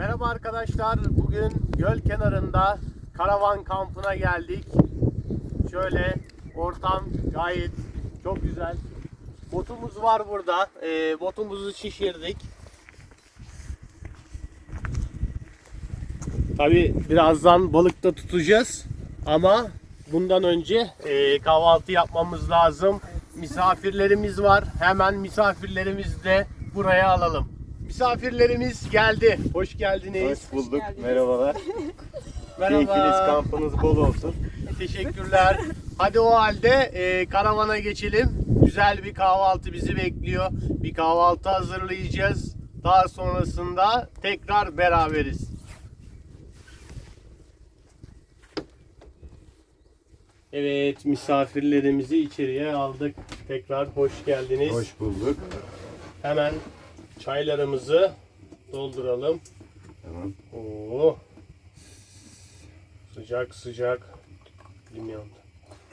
Merhaba arkadaşlar. Bugün göl kenarında karavan kampına geldik. Şöyle ortam gayet çok güzel. Botumuz var burada. Ee, botumuzu şişirdik. Tabi birazdan balık da tutacağız. Ama bundan önce e, kahvaltı yapmamız lazım. Misafirlerimiz var. Hemen misafirlerimizi de buraya alalım. Misafirlerimiz geldi. Hoş geldiniz. Hoş bulduk. Merhabalar. Merhaba. Keyfiniz, kampınız bol olsun. Teşekkürler. Hadi o halde e, karavana geçelim. Güzel bir kahvaltı bizi bekliyor. Bir kahvaltı hazırlayacağız. Daha sonrasında tekrar beraberiz. Evet, misafirlerimizi içeriye aldık. Tekrar hoş geldiniz. Hoş bulduk. Hemen çaylarımızı dolduralım. Tamam. Oo. Sıcak sıcak. Yandı.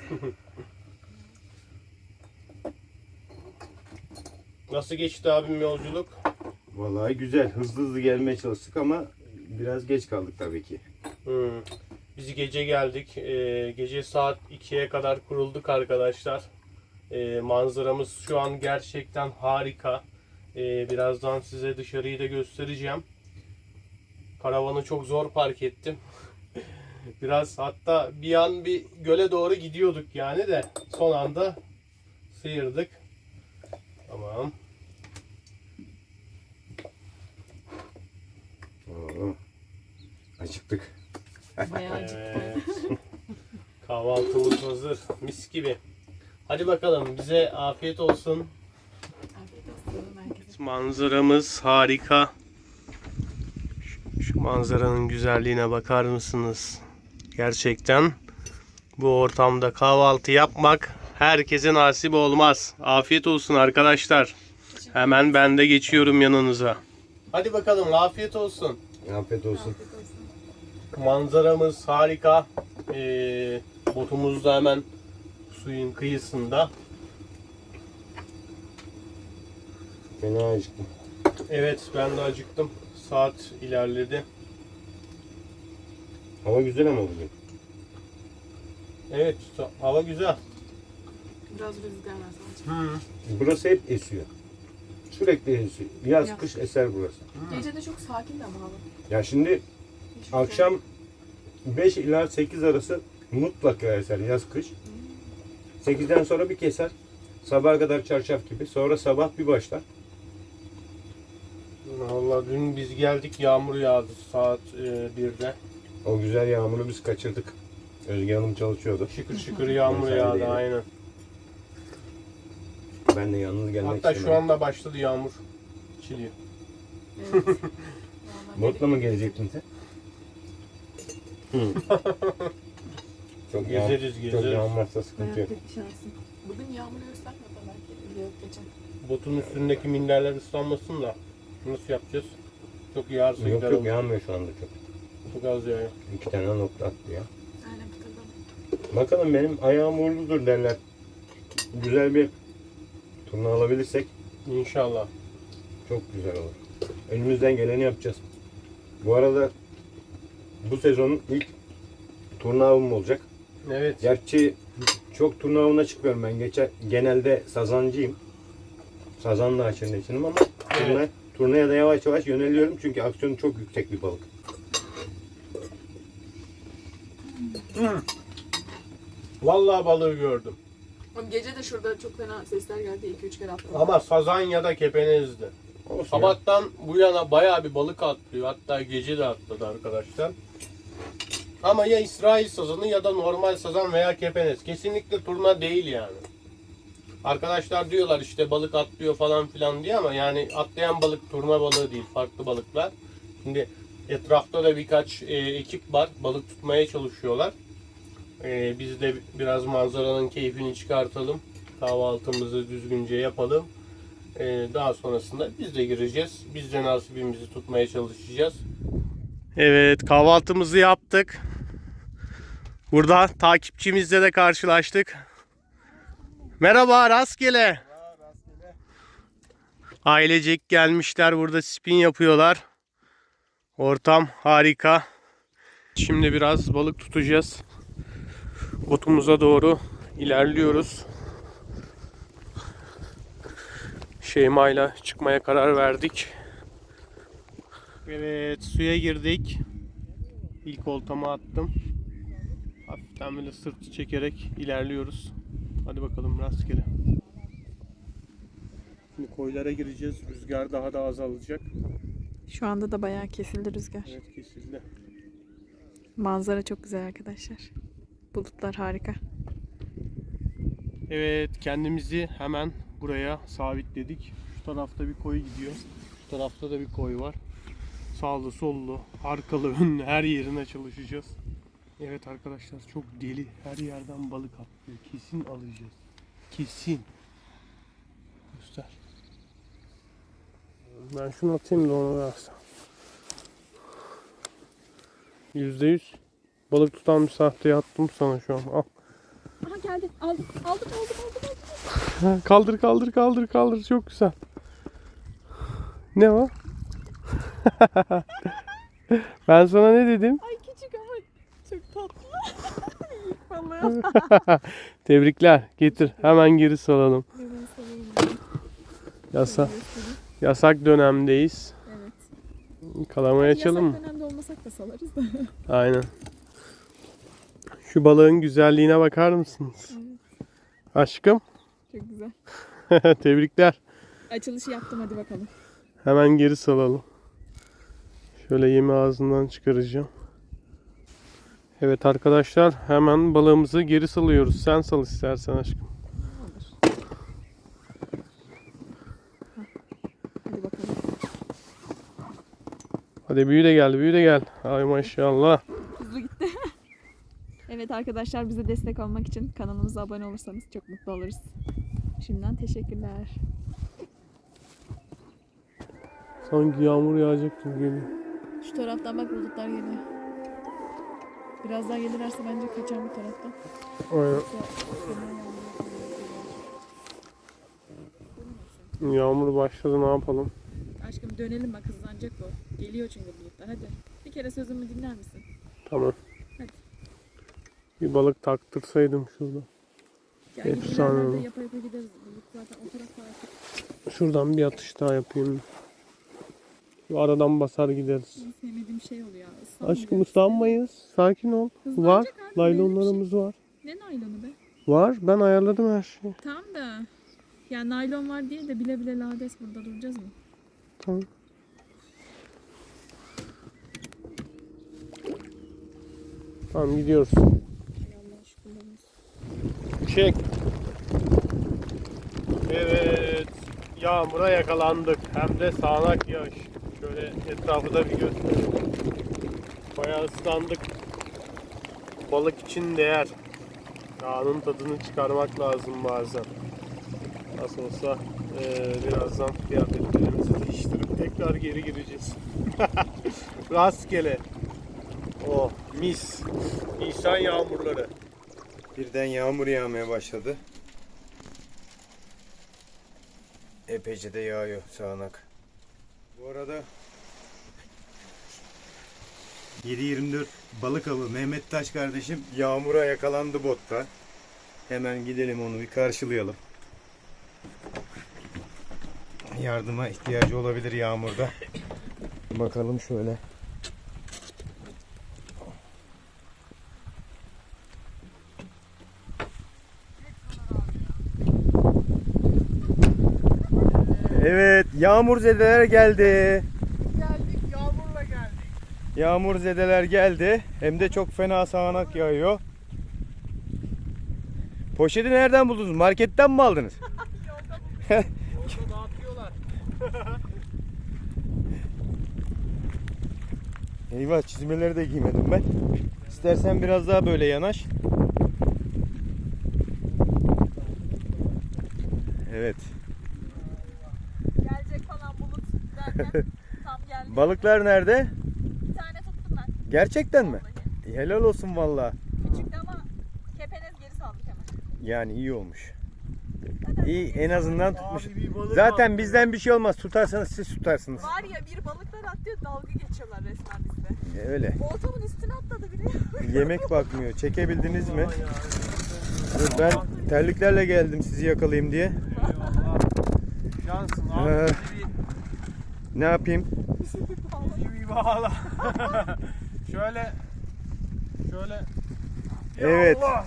Nasıl geçti abim yolculuk? Vallahi güzel. Hızlı hızlı gelmeye çalıştık ama biraz geç kaldık tabii ki. Hmm. Biz gece geldik. Ee, gece saat 2'ye kadar kurulduk arkadaşlar. Ee, manzaramız şu an gerçekten harika. Ee, birazdan size dışarıyı da göstereceğim. Karavanı çok zor park ettim. Biraz hatta bir an bir göle doğru gidiyorduk yani de son anda sıyırdık. Tamam. Oo. Acıktık. Bayağı. Evet. Kahvaltımız hazır. Mis gibi. Hadi bakalım bize afiyet olsun. Manzaramız harika. Şu, şu manzaranın güzelliğine bakar mısınız? Gerçekten bu ortamda kahvaltı yapmak herkese nasip olmaz. Afiyet olsun arkadaşlar. Hemen ben de geçiyorum yanınıza. Hadi bakalım afiyet olsun. Afiyet olsun. Afiyet olsun. Manzaramız harika. Ee, botumuz da hemen suyun kıyısında. Fena acıktım. Evet ben de acıktım. Saat ilerledi. Hava güzel ama bugün. Evet hava güzel. Biraz rüzgar var sadece. Burası hep esiyor. Sürekli esiyor. Yaz, Yaz. kış eser burası. Gece de çok sakin de ama hava. Ya şimdi Hiçbir şey akşam 5 ila 8 arası mutlaka eser yaz, kış. 8'den sonra bir keser. Sabaha kadar çarşaf gibi. Sonra sabah bir başlar. Vallahi dün biz geldik yağmur yağdı saat e, 1'de. O güzel yağmuru biz kaçırdık. Özge Hanım çalışıyordu. Şıkır şıkır yağmur yağdı değil. aynen. Ben de yalnız gelmek Hatta şu istemedim. anda başladı yağmur. Çiliyor. Evet. Botla mı gelecektin sen? çok yağ, Gezeriz çok gezeriz. yağmursa sıkıntı yok. Hayattaki şansım. Bugün yağmur göstermedi belki. Yok geçen. Botun üstündeki minderler ıslanmasın da nasıl yapacağız? Çok yağarsa Yok gider yok olur. yağmıyor şu anda çok. Çok az yağıyor. İki tane nokta attı ya. Aynen pıtırdadı. Bakalım benim ayağım uğurludur derler. Güzel bir turna alabilirsek İnşallah. çok güzel olur. Önümüzden geleni yapacağız. Bu arada bu sezonun ilk turna avım olacak. Evet. Gerçi çok turna avına çıkmıyorum ben. Geçen genelde sazancıyım. Sazanla açın içinim ama turna, Evet. Turnaya da yavaş yavaş yöneliyorum çünkü aksiyonu çok yüksek bir balık. Vallahi balığı gördüm. Oğlum gece de şurada çok fena sesler geldi. 2-3 kere atladı. Ama sazan ya da kepenezdi. Olsun. Sabahtan bu yana bayağı bir balık atlıyor. Hatta gece de atladı arkadaşlar. Ama ya İsrail sazanı ya da normal sazan veya kepenez. Kesinlikle turna değil yani. Arkadaşlar diyorlar işte balık atlıyor falan filan diye ama yani atlayan balık turna balığı değil. Farklı balıklar. Şimdi etrafta da birkaç e, ekip var. Balık tutmaya çalışıyorlar. E, biz de biraz manzaranın keyfini çıkartalım. Kahvaltımızı düzgünce yapalım. Ee, daha sonrasında biz de gireceğiz. Biz de nasibimizi tutmaya çalışacağız. Evet kahvaltımızı yaptık. Burada takipçimizle de karşılaştık. Merhaba rastgele. Ailecek gelmişler burada spin yapıyorlar. Ortam harika. Şimdi biraz balık tutacağız. Botumuza doğru ilerliyoruz. Şeyma'yla çıkmaya karar verdik. Evet suya girdik. İlk oltamı attım. Hafiften böyle sırtı çekerek ilerliyoruz. Hadi bakalım rastgele. Şimdi koylara gireceğiz. Rüzgar daha da azalacak. Şu anda da bayağı kesildi rüzgar. Evet kesildi. Manzara çok güzel arkadaşlar. Bulutlar harika. Evet kendimizi hemen buraya sabitledik. Şu tarafta bir koy gidiyor. Şu tarafta da bir koy var. Sağlı sollu, arkalı önlü her yerine çalışacağız. Evet arkadaşlar çok deli. Her yerden balık atlıyor. Kesin alacağız. Kesin. Göster. Ben şunu atayım da onu versen. Yüzde yüz. Balık tutan bir sahteye attım sana şu an. Al. Aha geldi. Aldım. Aldım aldım aldım. aldım. Ha, Kaldır kaldır kaldır kaldır çok güzel. Ne o? ben sana ne dedim? Ay küçük ama çok tatlı. Tebrikler. Getir. Hemen geri salalım. Yasa, yasak dönemdeyiz. Evet. Kalamaya açalım mı? Yasak dönemde olmasak da salarız da. Aynen. Şu balığın güzelliğine bakar mısınız? Aşkım. Çok güzel. Tebrikler. Açılışı yaptım hadi bakalım. Hemen geri salalım. Şöyle yemi ağzından çıkaracağım. Evet arkadaşlar hemen balığımızı geri salıyoruz. Sen sal istersen aşkım. Hadi bakalım. Hadi büyü de gel, büyü de gel. Ay maşallah. Hızlı gitti. evet arkadaşlar bize destek olmak için kanalımıza abone olursanız çok mutlu oluruz. Şimdiden teşekkürler. Sanki yağmur yağacak gibi geliyor. Şu taraftan bak bulutlar geliyor. Biraz daha gelirlerse bence kaçar bu taraftan. Aynen. Yağmur başladı ne yapalım? Aşkım dönelim bak hızlanacak bu. Geliyor çünkü bulutlar hadi. Bir kere sözümü dinler misin? Tamam. Hadi. Bir balık taktırsaydım şurada. Gel Efsane yapa yapa gideriz. Bulut zaten o tarafa artık Şuradan bir atış daha yapayım. Şu aradan basar gideriz. en sevmediğim şey oluyor. Islanmıyor. Aşkım ıslanmayız. Sakin ol. Var. Hızlanacak abi, Laylonlarımız var. Ne naylonu be? Var. Ben ayarladım her şeyi. Tamam da. Ya naylon var diye de bile bile lades burada duracağız mı? Tamam. Tamam gidiyoruz. Çek. Evet. Yağmura yakalandık. Hem de sağanak yağış. Şöyle etrafı da bir gösterelim. Bayağı ıslandık. Balık için değer. Yağının tadını çıkarmak lazım bazen. Nasıl olsa eee, birazdan kıyafetlerimizi değiştirip tekrar geri gireceğiz. Rastgele. Oh mis. Nisan yağmurları. Birden yağmur yağmaya başladı. Epeyce de yağıyor sağanak. Bu arada 7-24 balık avı Mehmet Taş kardeşim yağmura yakalandı botta. Hemen gidelim onu bir karşılayalım. Yardıma ihtiyacı olabilir yağmurda. Bakalım şöyle. Evet, yağmur zedeler geldi. Geldik yağmurla geldik. Yağmur zedeler geldi. Hem de çok fena sağanak yağıyor. Poşeti nereden buldunuz? Marketten mi aldınız? Orada dağıtıyorlar. Eyvah çizmeleri de giymedim ben. İstersen biraz daha böyle yanaş. Evet. Gelecek falan bulut derken tam geldi. Balıklar nerede? Bir tane tuttum ben. Gerçekten mi? Vallahi. Helal olsun valla. Küçüktü ama kepenez geri saldık hemen. Yani iyi olmuş. Zaten İyi en azından tutmuş. Zaten bizden bir şey olmaz. Tutarsanız siz tutarsınız. Var ya bir balıklar atlıyor dalga geçiyorlar resmen bizde. Öyle. Oltamın üstüne atladı biri. Yemek bakmıyor. Çekebildiniz mi? Dur, Ben terliklerle geldim sizi yakalayayım diye. Eyvallah. Cansın abi. Ee. Ne yapayım? bir bağla. şöyle şöyle Ya Evet. Allah!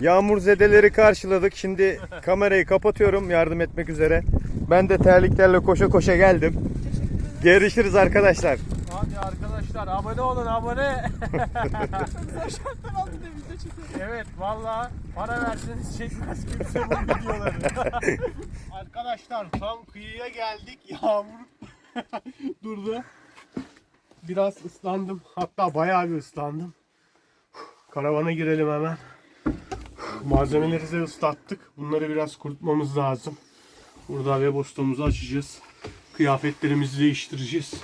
Yağmur zedeleri karşıladık. Şimdi kamerayı kapatıyorum yardım etmek üzere. Ben de terliklerle koşa koşa geldim. Görüşürüz arkadaşlar. Hadi arkadaşlar abone olun abone. Zor şartlar altında video çekiyor. evet valla para verseniz çekmez kimse bu videoları. arkadaşlar tam kıyıya geldik. Yağmur durdu. Biraz ıslandım. Hatta bayağı bir ıslandım. Karavana girelim hemen. Malzemeleri de ıslattık. Bunları biraz kurutmamız lazım. Burada web postumuzu açacağız. Kıyafetlerimizi değiştireceğiz.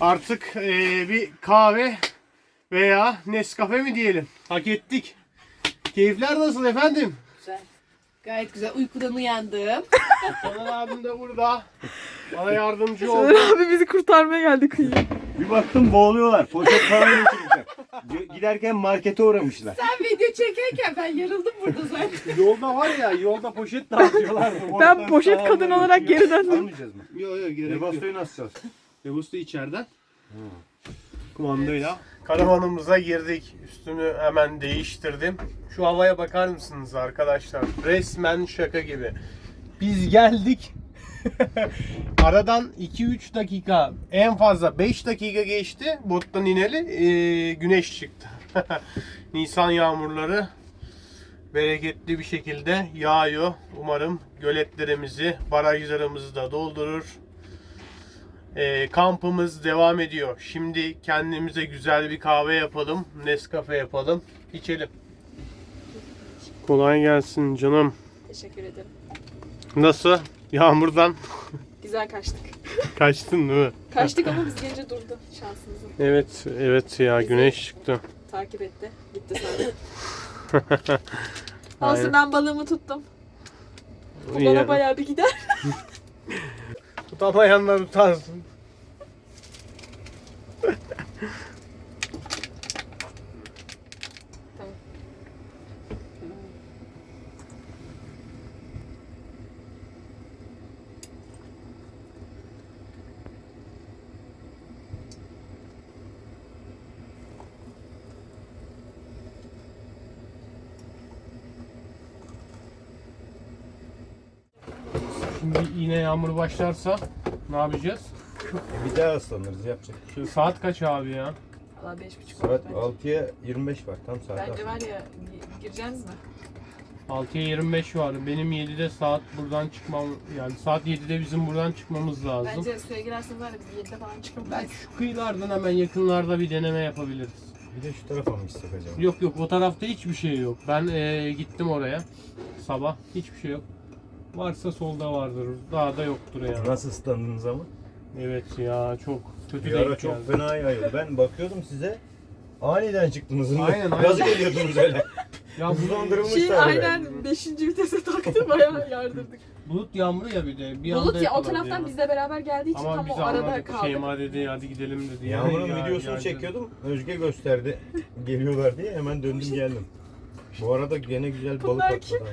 Artık eee, bir kahve veya Nescafe mi diyelim? Hak ettik. Keyifler nasıl efendim? Gayet güzel. Uykudan uyandım. Canan abim de burada. Bana yardımcı oldu. abi bizi kurtarmaya geldi kıyıya. Bir baktım boğuluyorlar. Poşet falan götürmüşler. Giderken markete uğramışlar. Sen video çekerken ben yarıldım burada zaten. Yolda var ya yolda poşet dağıtıyorlar. Ben poşet kadın olarak geri döndüm. Almayacağız mı? Yok yok gerek yok. Devastoyu nasıl çalacağız? Degustu içeriden. Kumandayla. Karavanımıza girdik. Üstünü hemen değiştirdim. Şu havaya bakar mısınız arkadaşlar? Resmen şaka gibi. Biz geldik. Aradan 2-3 dakika en fazla 5 dakika geçti. Bottan ineli ee, güneş çıktı. Nisan yağmurları bereketli bir şekilde yağıyor. Umarım göletlerimizi, barajlarımızı da doldurur. Ee, kampımız devam ediyor. Şimdi kendimize güzel bir kahve yapalım. Nescafe yapalım. İçelim. Kolay gelsin canım. Teşekkür ederim. Nasıl? Yağmurdan Güzel kaçtık. kaçtın değil mi? Kaçtık ama biz gelince durdu şansımızın. Evet, evet ya güneş çıktı. Takip etti. Gitti sonra. Olsun ben balığımı tuttum. Bu bana bayağı bir gider. Tutamayanlar utansın. Tamam. Şimdi yine yağmur başlarsa ne yapacağız? Bir daha ıslanırız yapacak bir şey yok. Saat kaç abi ya? Valla beş buçuk Saat bence. 6'ya 25 var tam saat. Bence var ya gi- gireceğiz mi? 6'ya 25 var. Benim 7'de saat buradan çıkmam yani saat 7'de bizim buradan çıkmamız lazım. Bence suya girerseniz var ya biz 7'de falan Ben çıkamayız. şu kıyılardan hemen yakınlarda bir deneme yapabiliriz. Bir de şu tarafa mı gitsek acaba? Yok yok o tarafta hiçbir şey yok. Ben eee, gittim oraya sabah hiçbir şey yok. Varsa solda vardır. Daha da yoktur yani. Nasıl ıslandınız ama? Evet ya çok kötü Bir ara denk çok geldi. fena yağıyordu. Ben bakıyordum size. Aniden çıktınız. Aynen, aynen. Nasıl geliyordunuz öyle? Ya bu Hızlandırılmış Şey aynen 5. vitese taktı bayağı yardırdık. bulut yağmuru ya bir de. Bir anda Bulut ya o yakaladı taraftan ya. bizle beraber geldiği için Ama tam biz o arada anladık. kaldık. Şeyma dedi hadi gidelim dedi. Yağmur'un Ya- videosunu ya- çekiyordum. Özge gösterdi. Geliyorlar diye hemen döndüm geldim. Bu arada gene güzel balık Bunlar atladı.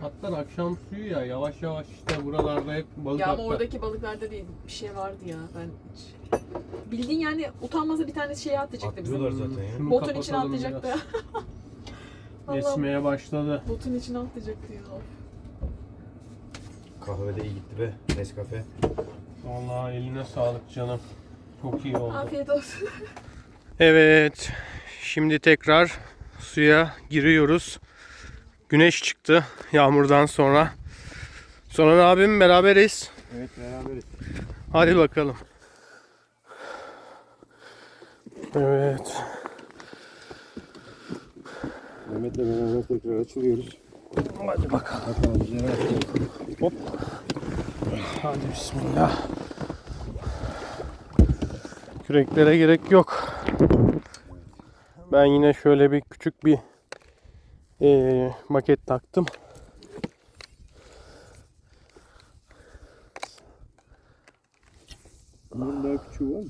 Hatta akşam suyu ya yavaş yavaş işte buralarda hep balık Ya ama atlar. oradaki balıklarda değil bir şey vardı ya ben hiç... Bildiğin yani utanmasa bir tane şeye atlayacaktı bizim. Atlıyorlar zaten ya. Şunu Botun içine kapatalım atlayacaktı ya. biraz. Başladı. botun içine atlayacaktı ya. Kahve de iyi gitti be. Nescafe. Vallahi eline sağlık canım. Çok iyi oldu. Afiyet olsun. Evet. Şimdi tekrar suya giriyoruz. Güneş çıktı yağmurdan sonra. Sonra abim beraberiz. Evet beraberiz. Hadi bakalım. Evet. Mehmet'le beraber tekrar açılıyoruz. Hadi bakalım. Bakalım. Hop. Hadi bismillah. Küreklere gerek yok. Ben yine şöyle bir küçük bir e, maket taktım. Bunun daha küçüğü var mı?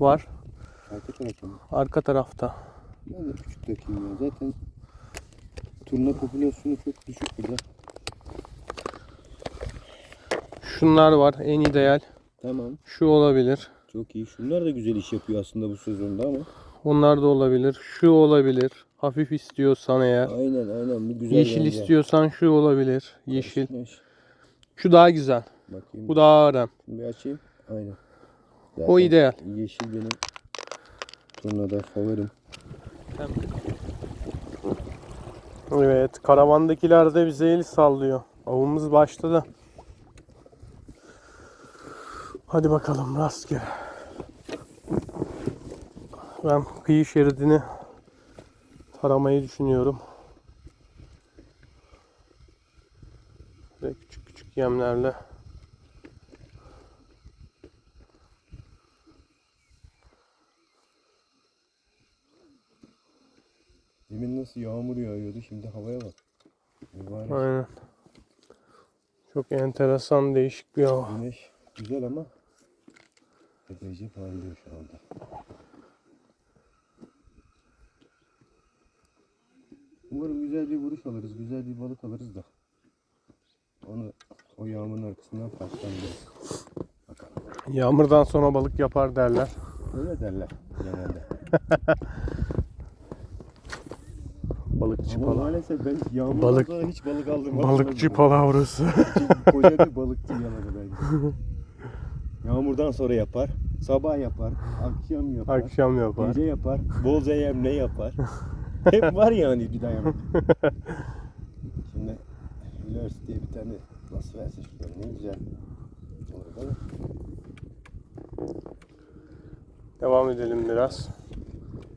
Var. Arka tarafta mı? Arka tarafta. Ben de küçük takayım ya. Zaten turna popülasyonu çok düşük burada. Şunlar var en ideal. Tamam. Şu olabilir. Çok iyi. Şunlar da güzel iş yapıyor aslında bu sezonda ama. Onlar da olabilir. Şu olabilir. Hafif istiyorsan eğer. Aynen aynen bu güzel Yeşil bence. istiyorsan şu olabilir. Yeşil. Karışmış. Şu daha güzel. Bakayım. Bu daha arem. Bir açayım. Aynen. O Zaten ideal. Yeşil benim turnada favorim. Evet. Karavandakiler de bize el sallıyor. Avımız başladı. Hadi bakalım rastgele. Ben kıyı şeridini taramayı düşünüyorum. Ve küçük küçük yemlerle. Demin nasıl yağmur yağıyordu şimdi havaya bak. Mübarek. Aynen. Çok enteresan değişik bir hava. Güneş güzel ama epeyce parlıyor şu anda. Umarım güzel bir vuruş alırız, güzel bir balık alırız da. Onu o yağmurun arkasından paslanacağız. Yağmurdan sonra balık yapar derler. Öyle derler genelde. Balıkçı Ama pala. maalesef ben yağmurdan Balık- sonra hiç balık aldım. Balıkçı palavrası. Koca bir balıkçı yaladı bence. Yağmurdan sonra yapar, sabah yapar, akşam yapar, Akşam yapar. gece yapar, bol ne yapar. Hep var yani bir dayanak. Şimdi Lurs diye bir tane nasıl verse şuradan ne güzel. Mi? Devam edelim biraz.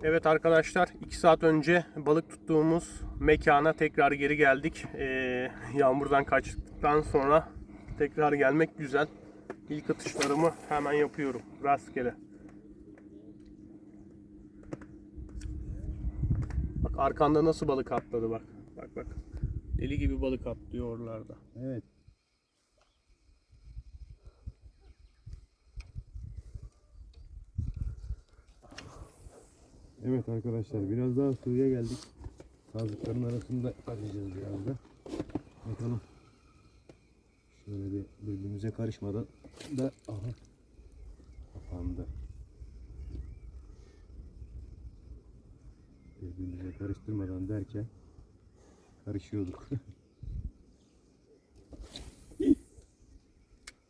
Evet arkadaşlar 2 saat önce balık tuttuğumuz mekana tekrar geri geldik. Ee, yağmurdan kaçtıktan sonra tekrar gelmek güzel. İlk atışlarımı hemen yapıyorum rastgele. Arkanda nasıl balık atladı bak. Bak bak. Deli gibi balık atlıyor oralarda. Evet. Evet arkadaşlar biraz daha suya geldik. Sazlıkların arasında arayacağız biraz da. Bakalım. Şöyle bir birbirimize karışmadan da aha kapandı. Birbirimize karıştırmadan derken karışıyorduk.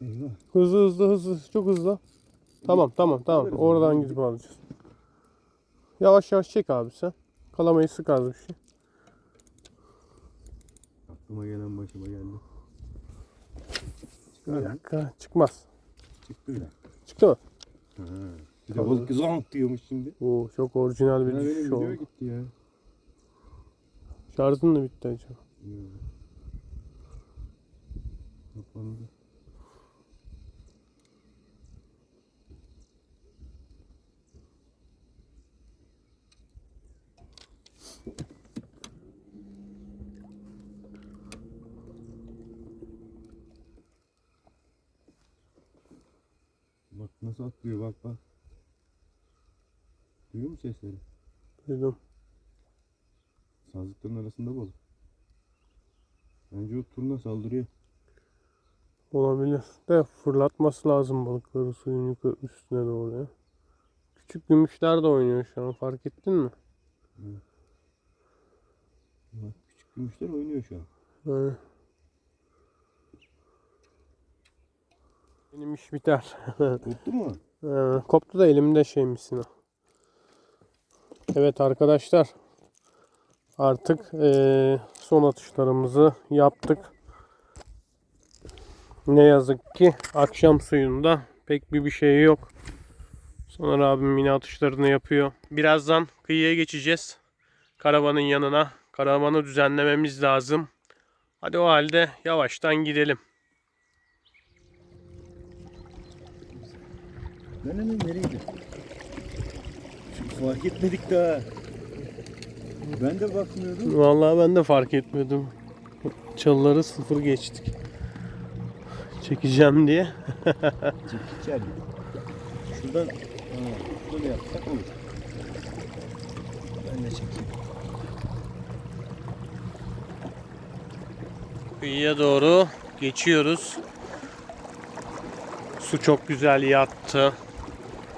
Eyvah. Hızlı hızlı hızlı çok hızlı. Tamam tamam tamam oradan gidip alacağız. Yavaş yavaş çek abi sen. Kalamayı sık az bir şey. Aklıma gelen başıma geldi. Bir dakika çıkmaz. Çıktı bile. Çıktı mı? Ha. Bir de balık zonk diyormuş şimdi. Oo çok orijinal bir Ya benim düşüş video oldu. gitti ya. Şarjın da bitti acaba. Kapandı. Bak nasıl atlıyor bak bak. Duyuyor musun sesleri? Duydum. Sazlıkların arasında balık. Bence o turna saldırıyor. Olabilir. De fırlatması lazım balıkları suyun yukarı üstüne doğru ya. Küçük gümüşler de oynuyor şu an fark ettin mi? Bak küçük gümüşler oynuyor şu an. Yani. Benim iş biter. Koptu mu? Ee, koptu da elimde şeymişsin o. Evet arkadaşlar. Artık ee, son atışlarımızı yaptık. Ne yazık ki akşam suyunda pek bir bir şey yok. Soner abim yine atışlarını yapıyor. Birazdan kıyıya geçeceğiz. Karavanın yanına. Karavanı düzenlememiz lazım. Hadi o halde yavaştan gidelim. Ben hemen nereydi? Fark etmedik daha. Ben de bakmıyordum. Vallahi ben de fark etmedim. Çalıları sıfır geçtik. Çekeceğim diye. Çekiçer. Şuradan ha, böyle yapsak olur. Ben de çekeyim. Kıyıya doğru geçiyoruz. Su çok güzel yattı.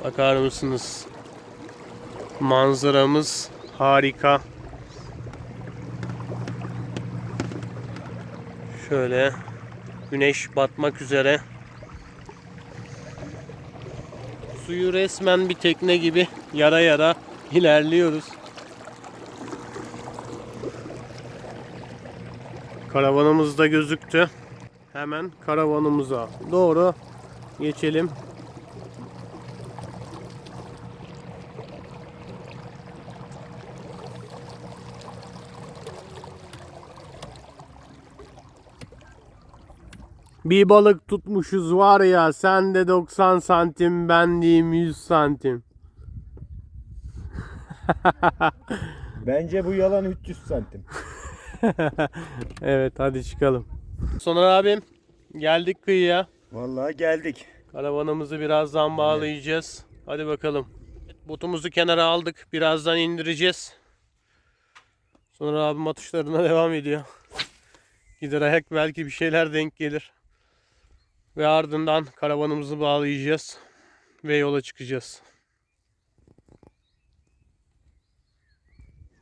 Bakar mısınız? Manzaramız harika. Şöyle güneş batmak üzere. Suyu resmen bir tekne gibi yara yara ilerliyoruz. Karavanımız da gözüktü. Hemen karavanımıza doğru geçelim. Bir balık tutmuşuz var ya sen de 90 santim ben diyeyim 100 santim. Bence bu yalan 300 santim. evet hadi çıkalım. Soner abim geldik kıyıya. Vallahi geldik. Karavanımızı birazdan bağlayacağız. Hadi bakalım. Botumuzu kenara aldık. Birazdan indireceğiz. Sonra abim atışlarına devam ediyor. Gider ayak belki bir şeyler denk gelir. Ve ardından karavanımızı bağlayacağız. Ve yola çıkacağız.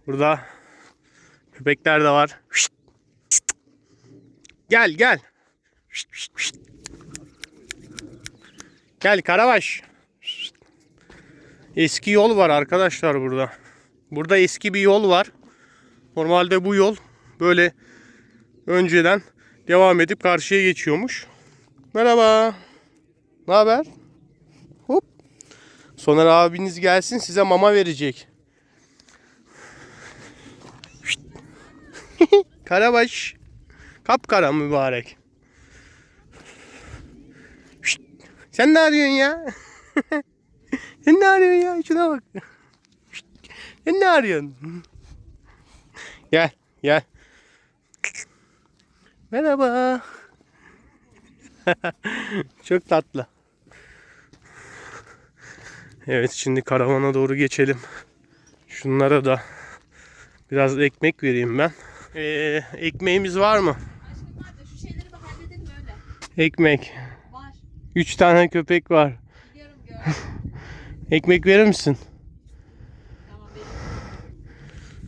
Burada köpekler de var. Gel gel. Gel Karabaş. Eski yol var arkadaşlar burada. Burada eski bir yol var. Normalde bu yol böyle önceden devam edip karşıya geçiyormuş. Merhaba. Ne haber? Hop. Soner abiniz gelsin size mama verecek. Karabaş. Kapkara mübarek. Sen ne arıyorsun ya? Sen ne arıyorsun ya? Şuna bak. Sen ne arıyorsun? Gel, gel. Merhaba. Çok tatlı. Evet şimdi karavana doğru geçelim. Şunlara da biraz ekmek vereyim ben. Ee, ekmeğimiz var mı? Aşkım var da şu şeyleri bir halledelim öyle. Ekmek. Var. Üç tane köpek var. Biliyorum gördüm. Ekmek verir misin? tamam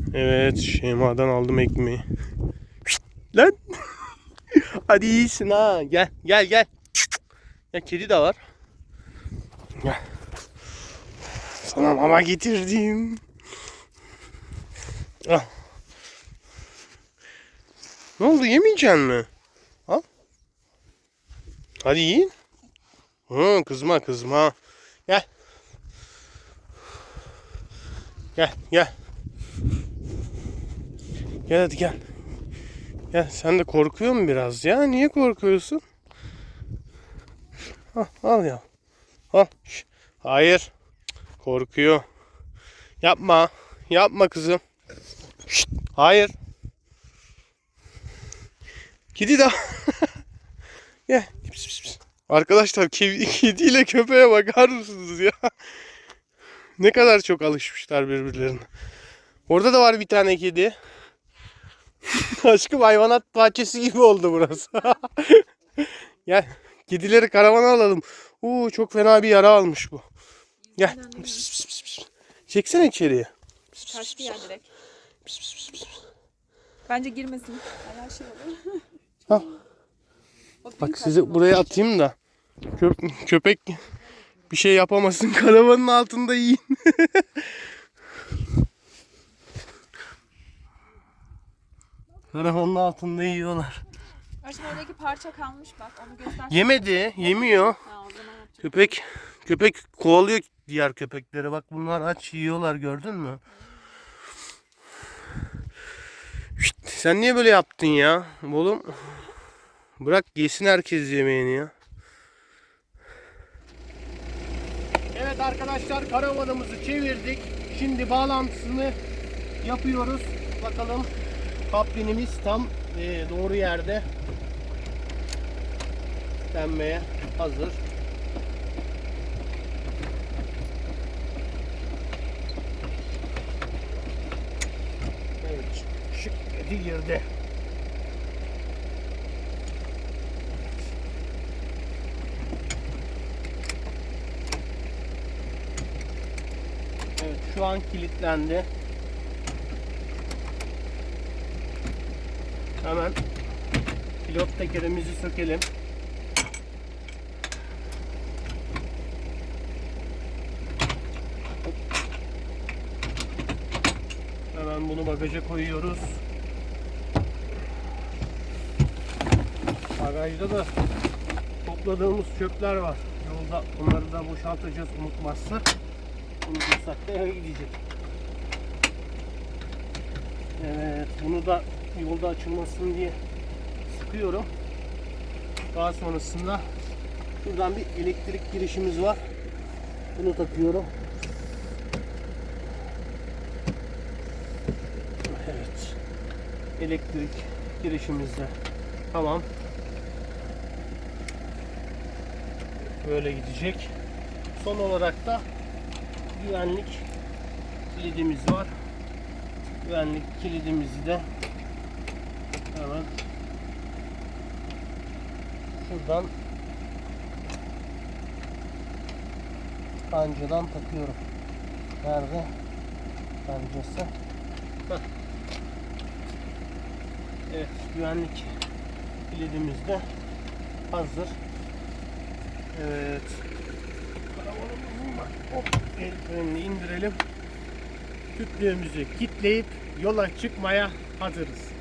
benim. Evet Şeyma'dan aldım ekmeği. Lan. Hadi iyisin ha. Gel gel gel. Ya kedi de var. Gel. Sana mama getirdim. Al. Ne oldu yemeyeceksin mi? Al. Hadi yiyin. Hı, kızma kızma. Gel. Gel gel. Gel hadi gel. Gel sen de korkuyor musun biraz ya? Niye korkuyorsun? Al, al ya. Al. Şş, Hayır. Korkuyor. Yapma. Yapma kızım. Şşt, Hayır. Kedi de. Gel. Pis, pis, pis. Arkadaşlar kedi, kediyle köpeğe bakar mısınız ya? ne kadar çok alışmışlar birbirlerine. Orada da var bir tane kedi. Aşkım hayvanat bahçesi gibi oldu burası. Gel. Kedileri karavana alalım. Oo çok fena bir yara almış bu. Gel. Pis, pis, pis, pis. Çeksene içeriye. Kaçtı ya direkt. Bence girmesin. Her şey olur. Al. O benim Bak sizi buraya atayım da köp- köpek bir şey yapamasın. Karavanın altında yiyin. Karavanın altında yiyorlar. Aşkım oradaki parça kalmış bak. Onu göster. Yemedi, yemiyor. Ha, o zaman yapacak. Köpek köpek kovalıyor diğer köpekleri. Bak bunlar aç yiyorlar gördün mü? Şşt, sen niye böyle yaptın ya? Oğlum bırak yesin herkes yemeğini ya. Evet arkadaşlar karavanımızı çevirdik. Şimdi bağlantısını yapıyoruz. Bakalım kaplinimiz tam e, doğru yerde. kilitlenmeye hazır. Evet, şık dedi girdi. Evet, şu an kilitlendi. Hemen pilot tekerimizi sökelim. Hemen bunu bagaja koyuyoruz. Bagajda da topladığımız çöpler var. Yolda onları da boşaltacağız unutmazsak. Unutursak da eve gidecek. Evet, bunu da yolda açılmasın diye sıkıyorum. Daha sonrasında şuradan bir elektrik girişimiz var. Bunu takıyorum. Evet. Elektrik girişimiz de tamam. Böyle gidecek. Son olarak da güvenlik kilidimiz var. Güvenlik kilidimizi de hemen şuradan kancadan takıyorum. Nerede? Kancası. Heh. Evet, güvenlik kilidimiz de hazır. Evet. Hop, el frenini indirelim. Tüplüğümüzü kitleyip yola çıkmaya hazırız.